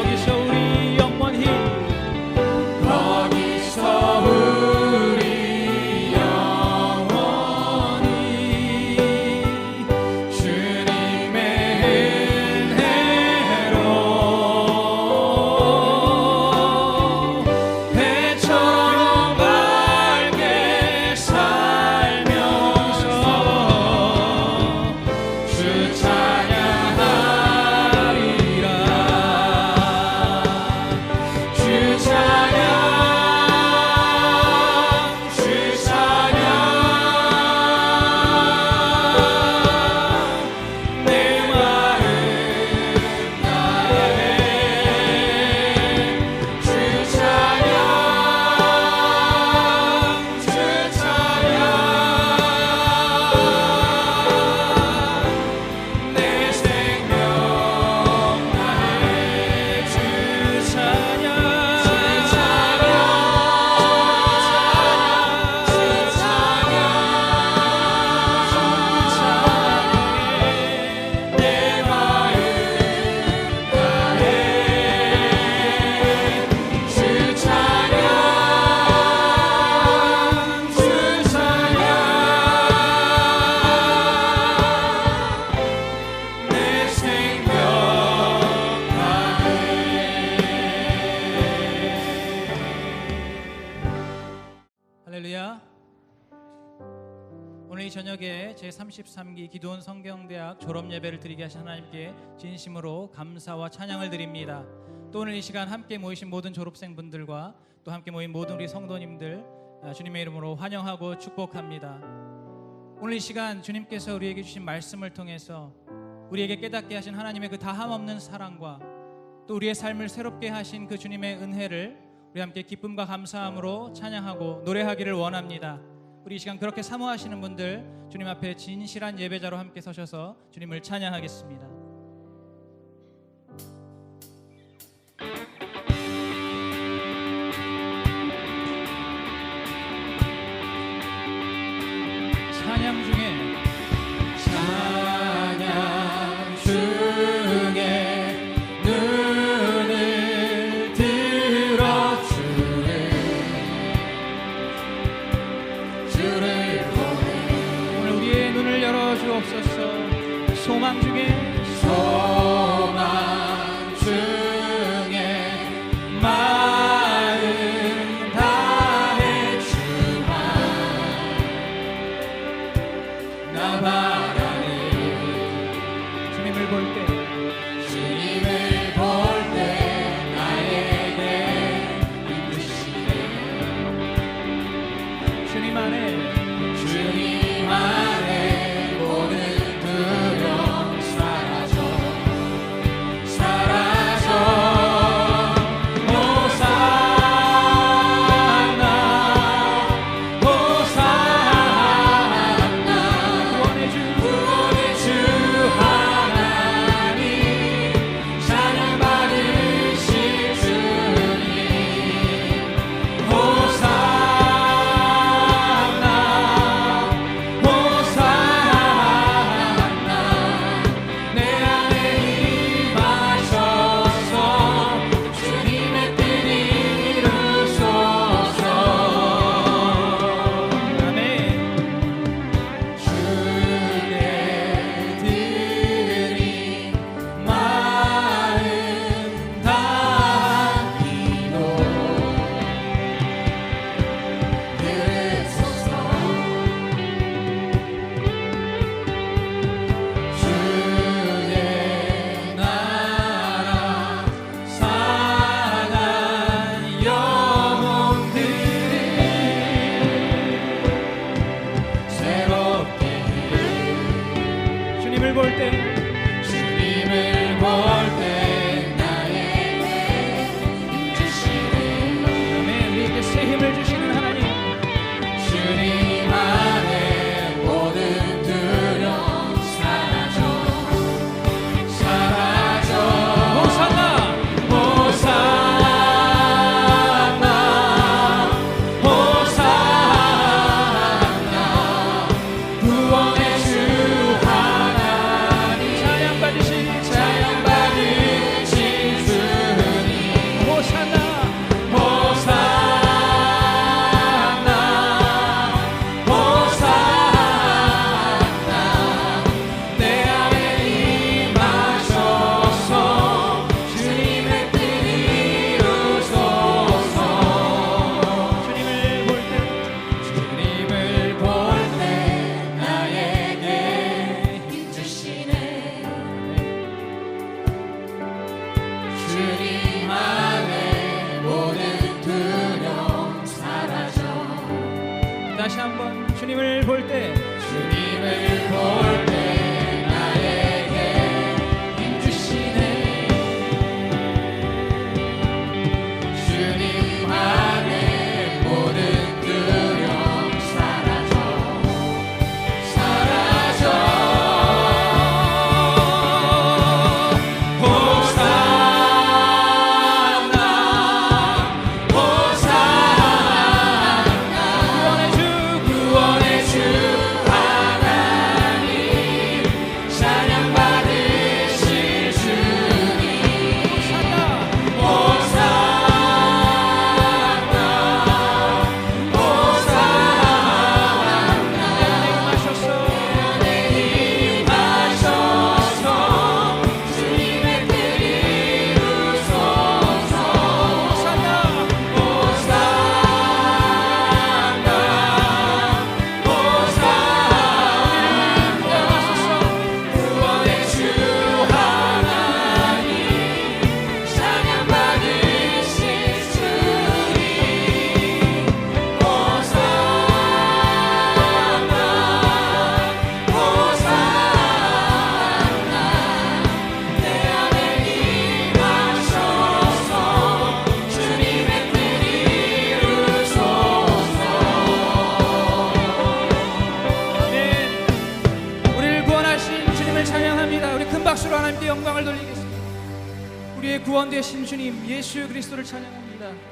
You show 이 저녁에 제33기 기도원 성경대학 졸업 예배를 드리게 하신 하나님께 진심으로 감사와 찬양을 드립니다. 또 오늘 이 시간 함께 모이신 모든 졸업생분들과 또 함께 모인 모든 우리 성도님들 아, 주님의 이름으로 환영하고 축복합니다. 오늘 이 시간 주님께서 우리에게 주신 말씀을 통해서 우리에게 깨닫게 하신 하나님의 그 다함 없는 사랑과 또 우리의 삶을 새롭게 하신 그 주님의 은혜를 우리 함께 기쁨과 감사함으로 찬양하고 노래하기를 원합니다. 우리 이 시간 그렇게 사모하시는 분들 주님 앞에 진실한 예배자로 함께 서셔서 주님을 찬양하겠습니다. 예수 그리스도를 찬양합니다.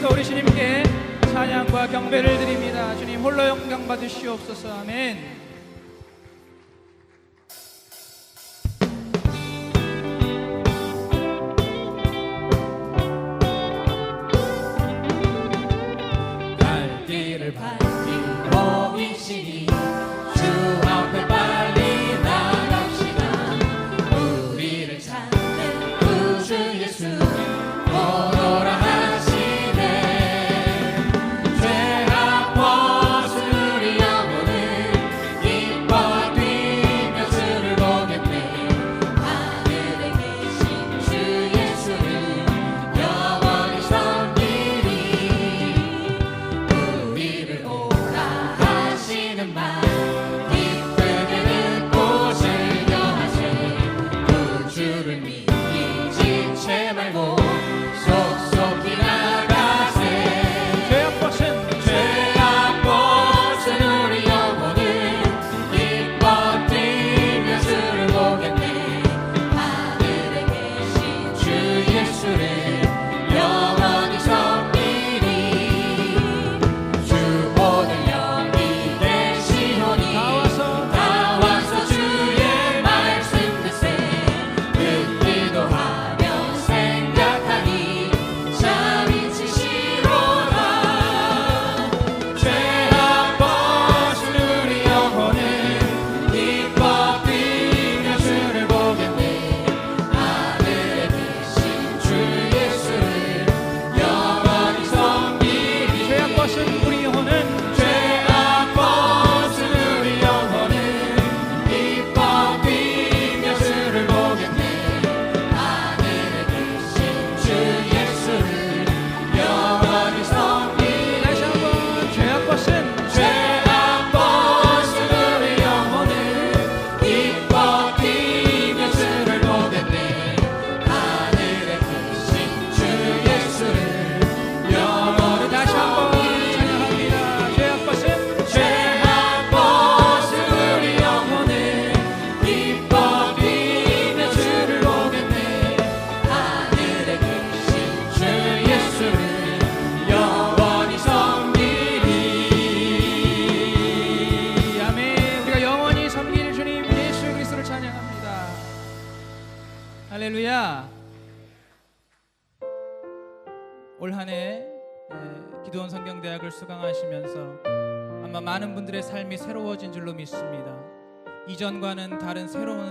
그리스도 우리 주님께 찬양과 경배를 드립니다. 주님 홀로 영광 받으시옵소서. 아멘.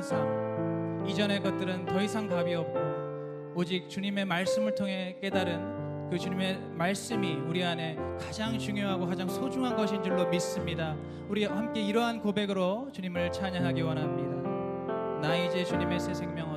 삶. 이전의 것들은 더 이상 답이 없고 오직 주님의 말씀을 통해 깨달은 그 주님의 말씀이 우리 안에 가장 중요하고 가장 소중한 것인 줄로 믿습니다. 우리 함께 이러한 고백으로 주님을 찬양하기 원합니다. 나 이제 주님의 새 생명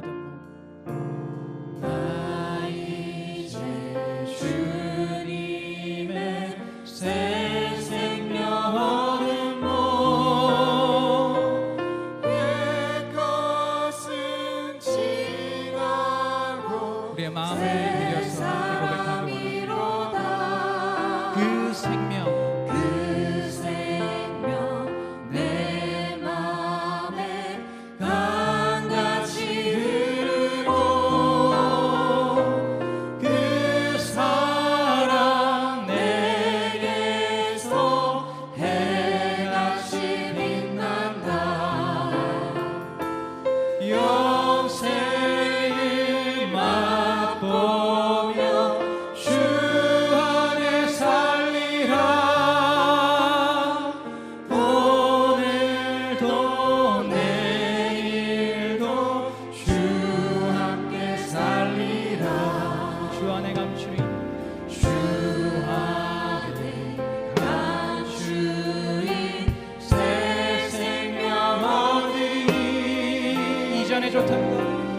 이전에 좋다.